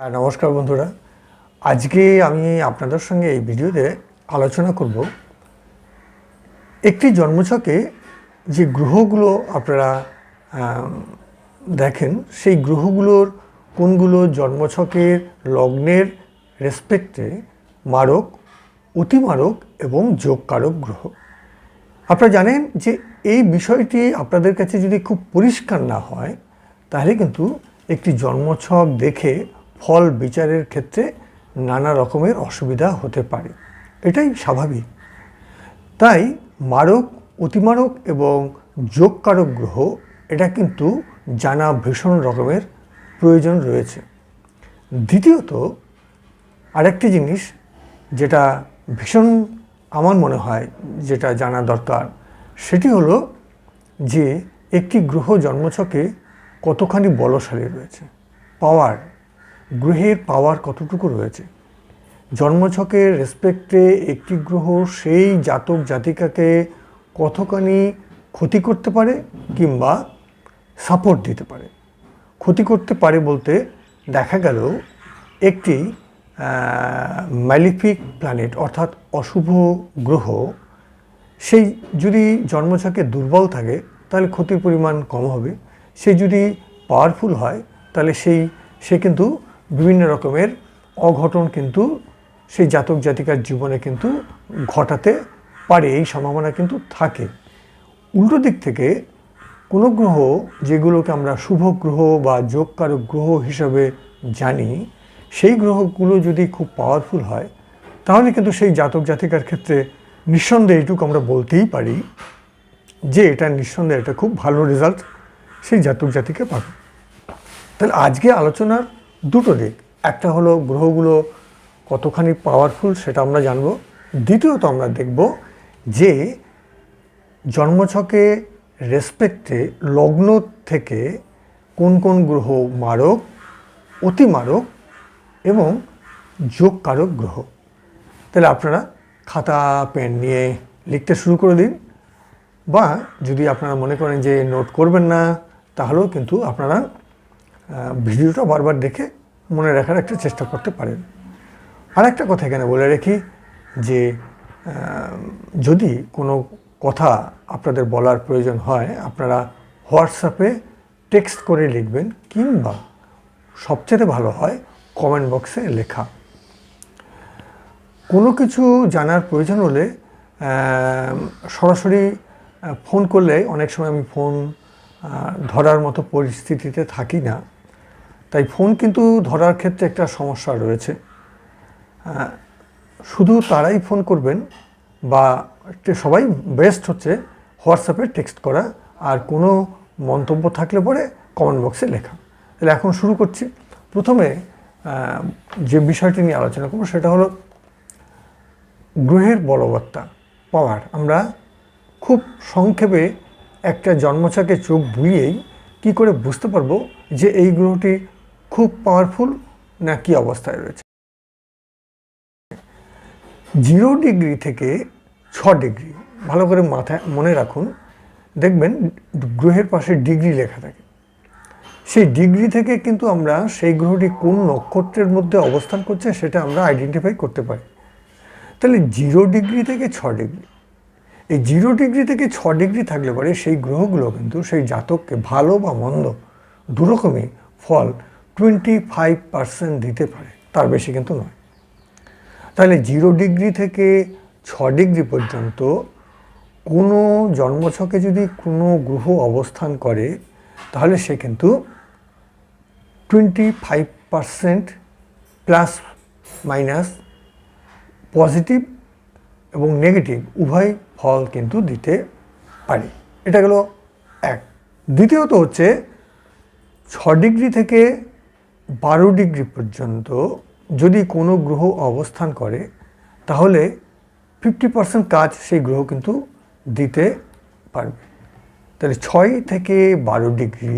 হ্যাঁ, নমস্কার বন্ধুরা। আজকে আমি আপনাদের সঙ্গে এই ভিডিওতে আলোচনা করব একটি জন্মছকে যে গ্রহগুলো আপনারা দেখেন সেই গ্রহগুলোর কোনগুলো জন্মছকের লগ্নের রেসপেক্টে মারক অতিমারক এবং যোগকারক গ্রহ। আপনারা জানেন যে এই বিষয়টি আপনাদের কাছে যদি খুব পরিষ্কার না হয় তাহলে কিন্তু একটি জন্মছক দেখে ফল বিচারের ক্ষেত্রে নানা রকমের অসুবিধা হতে পারে। এটাই স্বাভাবিক। তাই মারক, অতিমারক এবং যোগকারক গ্রহ, এটা কিন্তু জানা ভীষণ রকমের প্রয়োজন রয়েছে। দ্বিতীয়ত, আরেকটি জিনিস যেটা ভীষণ আমার মনে হয় যেটা জানা দরকার, সেটি হলো যে একটি গ্রহ জন্মছকে কতখানি বলশালী রয়েছে। পাওয়ার গ্রহের পাওয়ার কতটুকু রয়েছে? জন্মছকের রেসপেক্টে একটি গ্রহ সেই জাতক জাতিকাকে কতখানি ক্ষতি করতে পারে কিংবা সাপোর্ট দিতে পারে? ক্ষতি করতে পারে বলতে দেখা গেল একটি ম্যালিফিক প্ল্যানেট অর্থাৎ অশুভ গ্রহ। সেই যদি জন্মছকে দুর্বল থাকে, তাহলে ক্ষতির পরিমাণ কম হবে। সে যদি পাওয়ারফুল হয়, তাহলে সেই, সে কিন্তু বিভিন্ন রকমের অঘটন কিন্তু সেই জাতক জাতিকার জীবনে কিন্তু ঘটাতে পারে, এই সম্ভাবনা কিন্তু থাকে। উল্টো দিক থেকে কোনো গ্রহ যেগুলোকে আমরা শুভ গ্রহ বা যোগকারক গ্রহ হিসাবে জানি, সেই গ্রহগুলো যদি খুব পাওয়ারফুল হয়, তাহলে কিন্তু সেই জাতক জাতিকার ক্ষেত্রে নিঃসন্দেহে এইটুকু আমরা বলতেই পারি যে এটা নিঃসন্দেহে এটা খুব ভালো রেজাল্ট সেই জাতক জাতিকে পাবে। তাহলে আজকে আলোচনার দুটো দিক। একটা হলো গ্রহগুলো কতখানি পাওয়ারফুল সেটা আমরা জানব। দ্বিতীয়ত আমরা দেখব যে জন্মছকে রেসপেক্টে লগ্ন থেকে কোন কোন গ্রহ মারক, অতিমারক এবং যোগকারক গ্রহ। তাহলে আপনারা খাতা, পেন নিয়ে লিখতে শুরু করে দিন। বা যদি আপনারা মনে করেন যে নোট করবেন না, তাহলেও কিন্তু আপনারা ভিডিওটা বারবার দেখে মনে রাখার একটা চেষ্টা করতে পারেন। আর একটা কথা এখানে বলে রাখি যে যদি কোনো কথা আপনাদের বলার প্রয়োজন হয়, আপনারা হোয়াটসঅ্যাপে টেক্সট করে লিখবেন কিংবা সবচেয়ে ভালো হয় কমেন্ট বক্সে লেখা। কোনো কিছু জানার প্রয়োজন হলে সরাসরি ফোন করলে অনেক সময় আমি ফোন ধরার মতো পরিস্থিতিতে থাকি না। তাই ফোন কিন্তু ধরার ক্ষেত্রে একটা সমস্যা রয়েছে। শুধু তারাই ফোন করবেন বা সবাই বেস্ট হচ্ছে হোয়াটসঅ্যাপে টেক্সট করা আর কোনো মন্তব্য থাকলে পরে কমেন্ট বক্সে লেখা। তাহলে এখন শুরু করছি। প্রথমে যে বিষয়টি নিয়ে আলোচনা করব সেটা হলো গ্রহের বলবত্তা, পাওয়ার। আমরা খুব সংক্ষেপে একটা জন্মছকে চোখ বুলিয়েই কি করে বুঝতে পারব যে এই গ্রহটি খুব পাওয়ারফুল না কি অবস্থায় রয়েছে? জিরো ডিগ্রি থেকে ছ ডিগ্রি ভালো করে মাথায়, মনে রাখুন, দেখবেন গ্রহের পাশে ডিগ্রি লেখা থাকে। সেই ডিগ্রি থেকে কিন্তু আমরা সেই গ্রহটি কোন নক্ষত্রের মধ্যে অবস্থান করছে সেটা আমরা আইডেন্টিফাই করতে পারি। তাহলে জিরো ডিগ্রি থেকে ছ ডিগ্রি এই জিরো ডিগ্রি থেকে ছ ডিগ্রি থাকলে পরে সেই গ্রহগুলো কিন্তু সেই জাতককে ভালো বা মন্দ দুরকমই ফল টোয়েন্টি ফাইভ পার্সেন্ট দিতে পারে, তার বেশি কিন্তু নয়। তাহলে জিরো ডিগ্রি থেকে ছ ডিগ্রি পর্যন্ত কোনো জন্মছকে যদি কোনো গ্রহ অবস্থান করে, তাহলে সে কিন্তু twenty five percent plus minus positive এবং নেগেটিভ উভয় ফল কিন্তু দিতে পারে। এটা গেল এক। দ্বিতীয়ত হচ্ছে ছ ডিগ্রি থেকে বারো ডিগ্রি পর্যন্ত যদি কোনো গ্রহ অবস্থান করে, তাহলে ফিফটি পার্সেন্ট কাজ সেই গ্রহ কিন্তু দিতে পারবে। তাহলে ছয় থেকে বারো ডিগ্রি,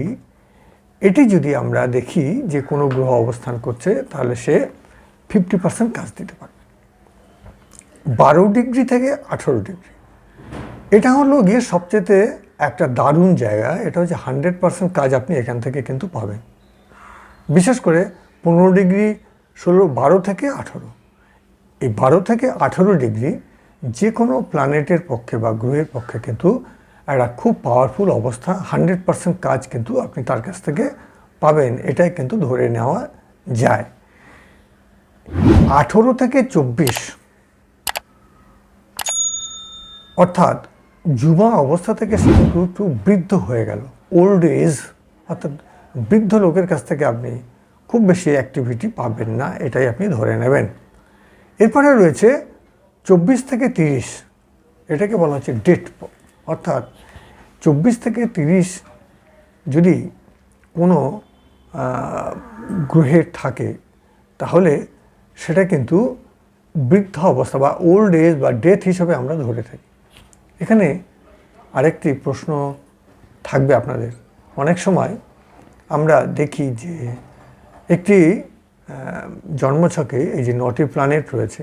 এটি যদি আমরা দেখি যে কোনো গ্রহ অবস্থান করছে, তাহলে সে ফিফটি পার্সেন্ট কাজ দিতে পারবে। বারো ডিগ্রি থেকে আঠেরো ডিগ্রি, এটা হলো গিয়ে সবচেয়ে একটা দারুণ জায়গা, এটা হচ্ছে হান্ড্রেড পার্সেন্ট কাজ আপনি এখান থেকে কিন্তু পাবেন। বিশেষ করে পনেরো ডিগ্রি ষোলো, বারো থেকে আঠেরো। এই বারো থেকে আঠেরো ডিগ্রি যে কোনো প্ল্যানেটের পক্ষে বা গ্রহের পক্ষে কিন্তু একটা খুব পাওয়ারফুল অবস্থা হান্ড্রেড পার্সেন্ট কাজ কিন্তু আপনি তার কাছ থেকে পাবেন। এটাই কিন্তু ধরে নেওয়া যায়। আঠেরো থেকে চব্বিশ। অর্থাৎ যুবা অবস্থা থেকে সে কিন্তু একটু বৃদ্ধ হয়ে গেল। ওল্ড এজ অর্থাৎ বৃদ্ধ লোকের কাছ থেকে আপনি খুব বেশি অ্যাক্টিভিটি পাবেন না, এটাই আপনি ধরে নেবেন। এরপরে রয়েছে চব্বিশ থেকে তিরিশ, এটাকে বলা হচ্ছে ডেট অর্থাৎ চব্বিশ থেকে তিরিশ যদি কোনো গ্রহের থাকে, তাহলে সেটা কিন্তু বৃদ্ধ অবস্থা বা ওল্ড এজ বা ডেথ হিসাবে আমরা ধরে থাকি। এখানে আরেকটি প্রশ্ন থাকবে আপনাদের। অনেক সময় আমরা দেখি যে একটি জন্মছকে এই যে নটি প্ল্যানেট রয়েছে,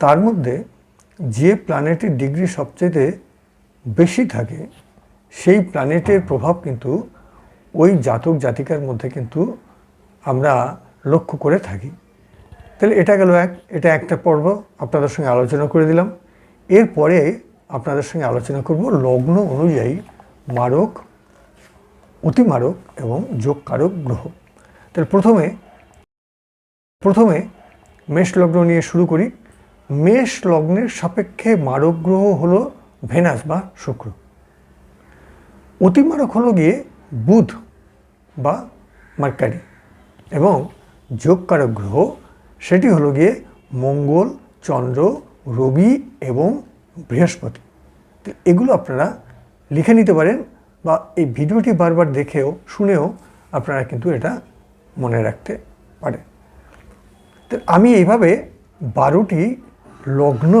তার মধ্যে যে প্ল্যানেটের ডিগ্রি সবচেয়ে বেশি থাকে, সেই প্ল্যানেটের প্রভাব কিন্তু ওই জাতক জাতিকার মধ্যে কিন্তু আমরা লক্ষ্য করে থাকি। তাহলে এটা গেল এক, এটা একটা পর্ব, আপনাদের সঙ্গে আলোচনা করে দিলাম। এরপরে আপনাদের সঙ্গে আলোচনা করব লগ্ন অনুযায়ী মারক অতিমারক এবং যোগকারক গ্রহ। তাহলে প্রথমে প্রথমে মেষ লগ্ন নিয়ে শুরু করি। মেষ লগ্নের সাপেক্ষে মারক গ্রহ হলো ভেনাস বা শুক্র। অতিমারক হলো গিয়ে বুধ বা মার্কারি এবং যোগকারক গ্রহ সেটি হলো গিয়ে মঙ্গল, চন্দ্র, রবি এবং বৃহস্পতি। তো এগুলো আপনারা লিখে নিতে পারেন বা এই ভিডিওটি বারবার দেখেও, শুনেও আপনারা কিন্তু এটা মনে রাখতে পারেন তো আমি এইভাবে বারোটি লগ্ন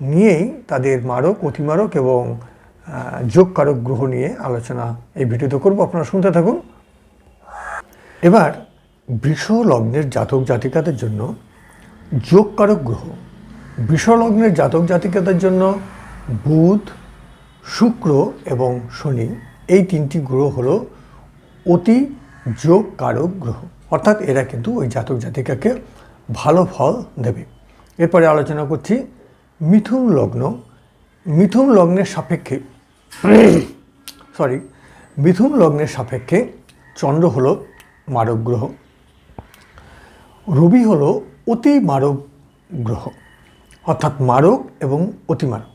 নিয়েই তাদের মারক, অতিমারক এবং যোগকারক গ্রহ নিয়ে আলোচনা এই ভিডিওতে করব। আপনারা শুনতে থাকুন। এবার বৃষ লগ্নের জাতক জাতিকাদের জন্য যোগকারক গ্রহ। বৃষ লগ্নের জাতক জাতিকাদের জন্য বুধ শুক্র এবং শনি, এই তিনটি গ্রহ হলো অতি যোগ কারক গ্রহ। অর্থাৎ এরা কিন্তু ওই জাতক জাতিকাকে ভালো ফল দেবে। এরপরে আলোচনা করছি মিথুন লগ্ন। মিথুন লগ্নের সাপেক্ষে সরি মিথুন লগ্নের সাপেক্ষে চন্দ্র হলো মারক গ্রহ। রবি হলো অতি মারক গ্রহ। অর্থাৎ মারক এবং অতিমারক।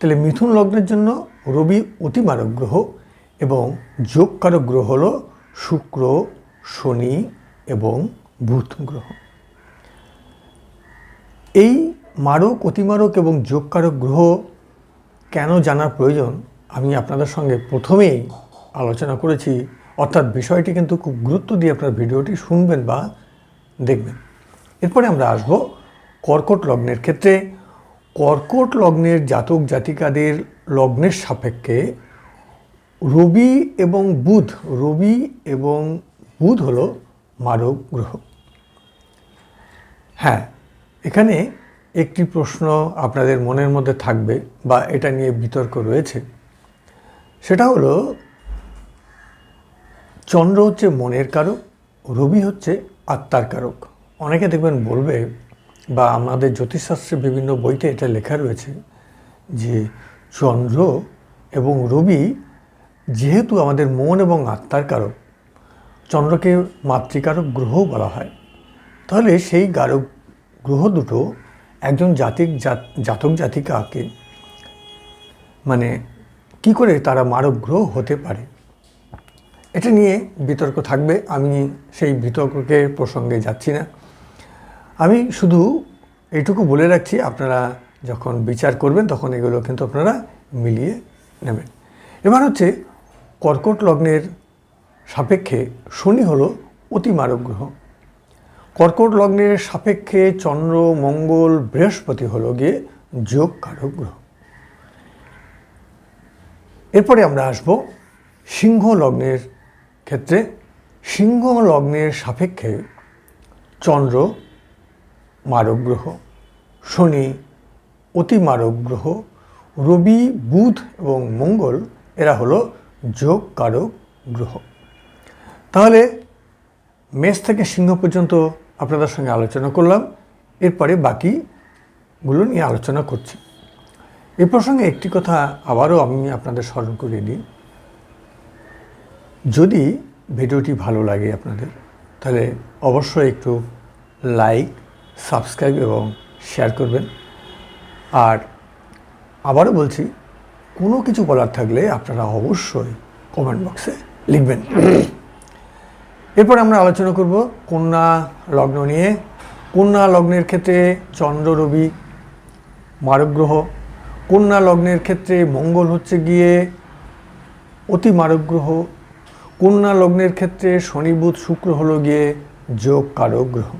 তাহলে মিথুন লগ্নের জন্য রবি অতিমারক গ্রহ এবং যোগকারক গ্রহ হল শুক্র, শনি এবং বুধ গ্রহ। এই মারক, অতিমারক এবং যোগকারক গ্রহ কেন জানার প্রয়োজন? আমি আপনাদের সঙ্গে প্রথমেই আলোচনা করেছি। অর্থাৎ বিষয়টি কিন্তু খুব গুরুত্ব দিয়ে আপনার ভিডিওটি শুনবেন বা দেখবেন। এরপরে আমরা আসব কর্কট লগ্নের ক্ষেত্রে। কর্কট লগ্নের জাতক জাতিকাদের লগ্নের সাপেক্ষে রবি এবং বুধ, রবি এবং বুধ হলো মারক গ্রহ। হ্যাঁ এখানে একটি প্রশ্ন আপনাদের মনের মধ্যে থাকবে বা এটা নিয়ে বিতর্ক রয়েছে। সেটা হলো, চন্দ্র হচ্ছে মনের কারক, রবি হচ্ছে আত্মার কারক। অনেকে দেখবেন বলবে বা আমাদের জ্যোতিষশাস্ত্রের বিভিন্ন বইতে এটা লেখা রয়েছে যে চন্দ্র এবং রবি যেহেতু আমাদের মন এবং আত্মার কারক, চন্দ্রকে মাতৃকারক গ্রহ বলা হয়। তাহলে সেই গারক গ্রহ দুটো একজন জাতিক জাত- জাতক জাতিকাকে মানে কি করে তারা মারক গ্রহ হতে পারে? এটা নিয়ে বিতর্ক থাকবে। আমি সেই বিতর্কের প্রসঙ্গে যাচ্ছি না। আমি শুধু এইটুকু বলে রাখছি, আপনারা যখন বিচার করবেন তখন এগুলো কিন্তু আপনারা মিলিয়ে নেবেন। এবার হচ্ছে কর্কট লগ্নের সাপেক্ষে শনি হলো অতিমারক গ্রহ। কর্কট লগ্নের সাপেক্ষে চন্দ্র, মঙ্গল, বৃহস্পতি হলো গিয়ে যোগ কারক গ্রহ। এরপরে আমরা আসব সিংহ লগ্নের ক্ষেত্রে। সিংহ লগ্নের সাপেক্ষে চন্দ্র মারক গ্রহ শনি অতি মারক গ্রহ রবি, বুধ এবং মঙ্গল, এরা হলো যোগ কারক গ্রহ। তাহলে মেষ থেকে সিংহ পর্যন্ত আপনাদের সঙ্গে আলোচনা করলাম, এরপরে বাকিগুলো নিয়ে আলোচনা করছি। এ প্রসঙ্গে একটি কথা আবারও আমি আপনাদের স্মরণ করিয়ে দিই। যদি ভিডিওটি ভালো লাগে আপনাদের, তাহলে অবশ্যই একটু লাইক সাবস্ক্রাইব এবং শেয়ার করবেন। আর আবারও বলছি, কোনো কিছু বলার থাকলে আপনারা অবশ্যই কমেন্ট বক্সে লিখবেন। এরপর আমরা আলোচনা করব কন্যা লগ্ন নিয়ে। কন্যা লগ্নের ক্ষেত্রে চন্দ্র, রবি মারক গ্রহ কন্যা লগ্নের ক্ষেত্রে মঙ্গল হচ্ছে গিয়ে অতি মারক গ্রহ কন্যা লগ্নের ক্ষেত্রে শনি, বুধ, শুক্র হলো গিয়ে যোগ, কারক, গ্রহ।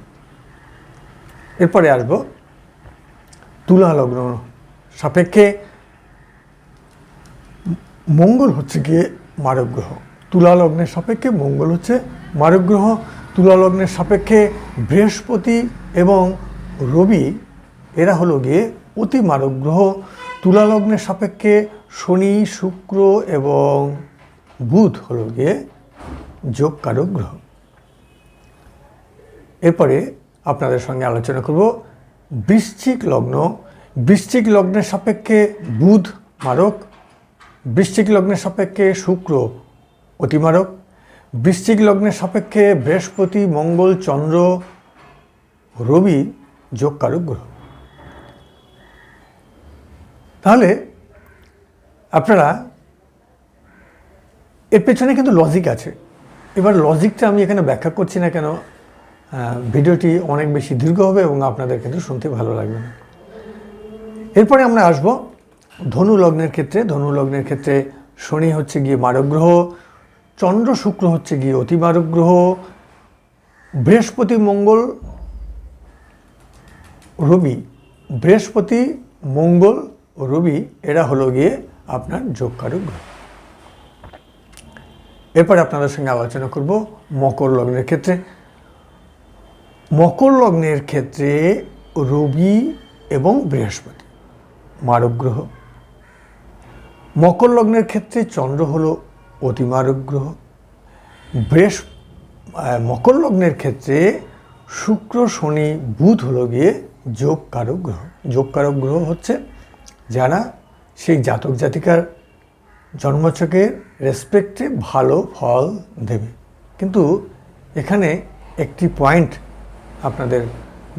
এরপরে আসব। তুলা লগ্ন সাপেক্ষে মঙ্গল হচ্ছে গিয়ে মারক গ্রহ তুলা লগ্নের সাপেক্ষে মঙ্গল হচ্ছে মারক গ্রহ তুলা লগ্নের সাপেক্ষে বৃহস্পতি এবং রবি, এরা হলো গিয়ে অতি মারক গ্রহ তুলা লগ্নের সাপেক্ষে শনি, শুক্র এবং বুধ হলো গিয়ে যোগ কারক গ্রহ। এরপরে আপনাদের সঙ্গে আলোচনা করব। বৃশ্চিক লগ্ন। বৃশ্চিক লগ্নের সাপেক্ষে বুধ মারক, বৃশ্চিক লগ্নের সাপেক্ষে শুক্র অতিমারক বৃশ্চিক লগ্নের সাপেক্ষে বৃহস্পতি, মঙ্গল, চন্দ্র, রবি যোগকারক গ্রহ। তাহলে আপনারা এর পেছনে কিন্তু লজিক আছে। এবার লজিকটা আমি এখানে ব্যাখ্যা করছি না কেন? ভিডিওটি অনেক বেশি দীর্ঘ হবে এবং আপনাদের কিন্তু শুনতে ভালো লাগবে এরপরে আমরা আসব ধনু লগ্নের ক্ষেত্রে। ধনু লগ্নের ক্ষেত্রে শনি হচ্ছে গিয়ে মারক গ্রহ, চন্দ্র শুক্র হচ্ছে গিয়ে অতিমারক গ্রহ, বৃহস্পতি, মঙ্গল, রবি, বৃহস্পতি, মঙ্গল, রবি, এরা হলো গিয়ে আপনার যোগকারক গ্রহ। এরপরে আপনাদের সঙ্গে আলোচনা করব মকর লগ্নের ক্ষেত্রে। মকর লগ্নের ক্ষেত্রে রবি এবং বৃহস্পতি, মারক গ্রহ। মকর লগ্নের ক্ষেত্রে চন্দ্র হল অতিমারক গ্রহ। বৃহস্প মকর লগ্নের ক্ষেত্রে শুক্র, শনি, বুধ হলো গিয়ে যোগ কারক গ্রহ। যোগ কারক গ্রহ হচ্ছে যারা সেই জাতক জাতিকার জন্মছকের রেসপেক্টে ভালো ফল দেবে। কিন্তু এখানে একটি পয়েন্ট আপনাদের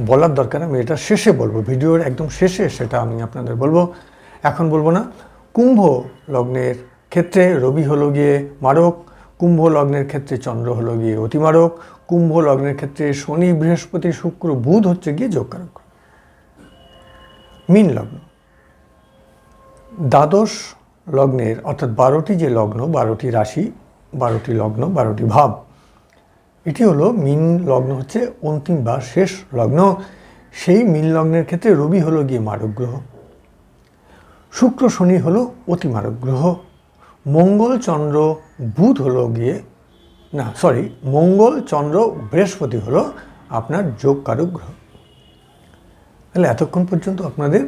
বলার দরকার আমি এটা শেষে বলব, ভিডিওর একদম শেষে সেটা আমি আপনাদের বলব। এখন বলব না, কুম্ভ লগ্নের ক্ষেত্রে রবি হলো গিয়ে মারক, কুম্ভ লগ্নের ক্ষেত্রে চন্দ্র হলো গিয়ে অতিমারক, কুম্ভ লগ্নের ক্ষেত্রে শনি, বৃহস্পতি, শুক্র, বুধ হচ্ছে গিয়ে যোগকারক। মিন লগ্ন, দ্বাদশ লগ্নের অর্থাৎ বারোটি যে লগ্ন, বারোটি রাশি, বারোটি লগ্ন, বারোটি ভাব এটি হলো মিন লগ্ন হচ্ছে অন্তিম বা শেষ লগ্ন। সেই মিন লগ্নের ক্ষেত্রে রবি হলো গিয়ে মারক গ্রহ। শুক্র শনি হলো অতি মারক গ্রহ। মঙ্গল, চন্দ্র, বুধ হলো গিয়ে, না সরি মঙ্গল, চন্দ্র, বৃহস্পতি হলো আপনার যোগ কারক গ্রহ। তাহলে এতক্ষণ পর্যন্ত আপনাদের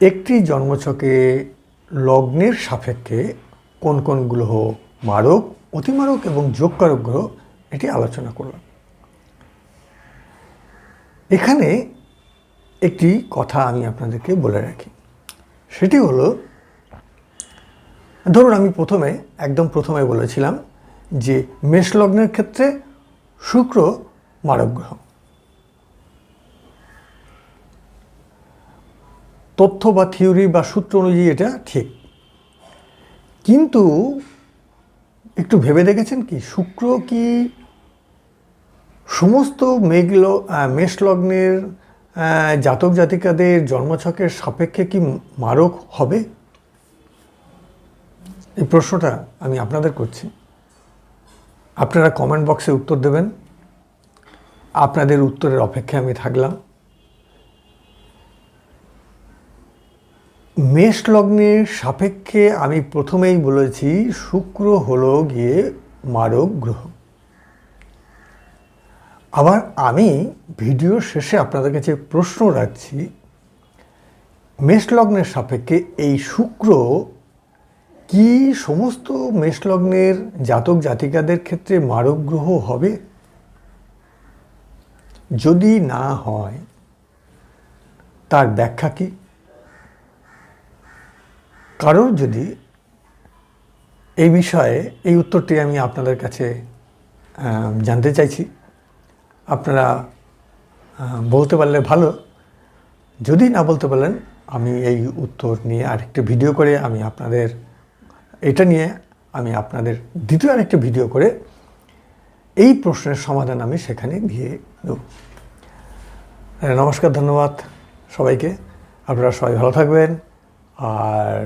একটি জন্মছকে লগ্নের সাপেক্ষে কোন কোন গ্রহ মারক অতিমারক এবং যোগকারক গ্রহ এটি আলোচনা করলাম। এখানে একটি কথা আমি আপনাদেরকে বলে রাখি। সেটি হলো, ধরুন আমি প্রথমে, একদম প্রথমে বলেছিলাম যে মেষ লগ্নের ক্ষেত্রে শুক্র মারক গ্রহ। তথ্য বা থিওরি বা সূত্র অনুযায়ী এটা ঠিক। কিন্তু একটু ভেবে দেখেছেন কি? শুক্র কি সমস্ত মেঘল মেষ লগ্নের জাতক জাতিকাদের জন্মছকের সাপেক্ষে কি মারক হবে? এই প্রশ্নটা আমি আপনাদের করছি। আপনারা কমেন্ট বক্সে উত্তর দেবেন। আপনাদের উত্তরের অপেক্ষায় আমি থাকলাম। মেষ লগ্নের সাপেক্ষে আমি প্রথমেই বলেছি শুক্র হলো গিয়ে মারক গ্রহ। আবার আমি ভিডিওর শেষে আপনাদের কাছে প্রশ্ন রাখছি মেষ লগ্নের সাপেক্ষে এই শুক্র কি সমস্ত মেষলগ্নের জাতক জাতিকাদের ক্ষেত্রে মারক গ্রহ হবে? যদি না হয়, তার ব্যাখ্যা কি? কারোর যদি এই বিষয়ে এই উত্তরটি আমি আপনাদের কাছে জানতে চাইছি, আপনারা বলতে পারলে ভালো। যদি না বলতে পারলেন, আমি এই উত্তর নিয়ে আরেকটি ভিডিও করে আমি আপনাদের, এটা নিয়ে আমি আপনাদের দ্বিতীয় আরেকটি ভিডিও করে এই প্রশ্নের সমাধান আমি সেখানে দিয়ে দেব। নমস্কার, ধন্যবাদ সবাইকে। আপনারা সবাই ভালো থাকবেন। আর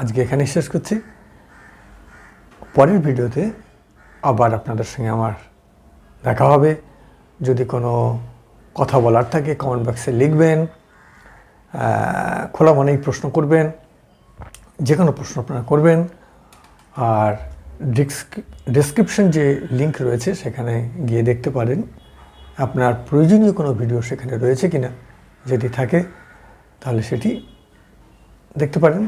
আজকে এখানে শেষ করছি। পরের ভিডিওতে আবার আপনাদের সঙ্গে আমার দেখা হবে। যদি কোনো কথা বলার থাকে কমেন্ট বক্সে লিখবেন খোলা মনেই প্রশ্ন করবেন যে কোনো প্রশ্ন আপনারা করবেন। আর ডিসক্রিপশন যে লিংক রয়েছে, সেখানে গিয়ে দেখতে পারেন, আপনার প্রয়োজনীয় কোনো ভিডিও সেখানে রয়েছে কিনা। যদি থাকে, তাহলে সেটি দেখতে পারেন।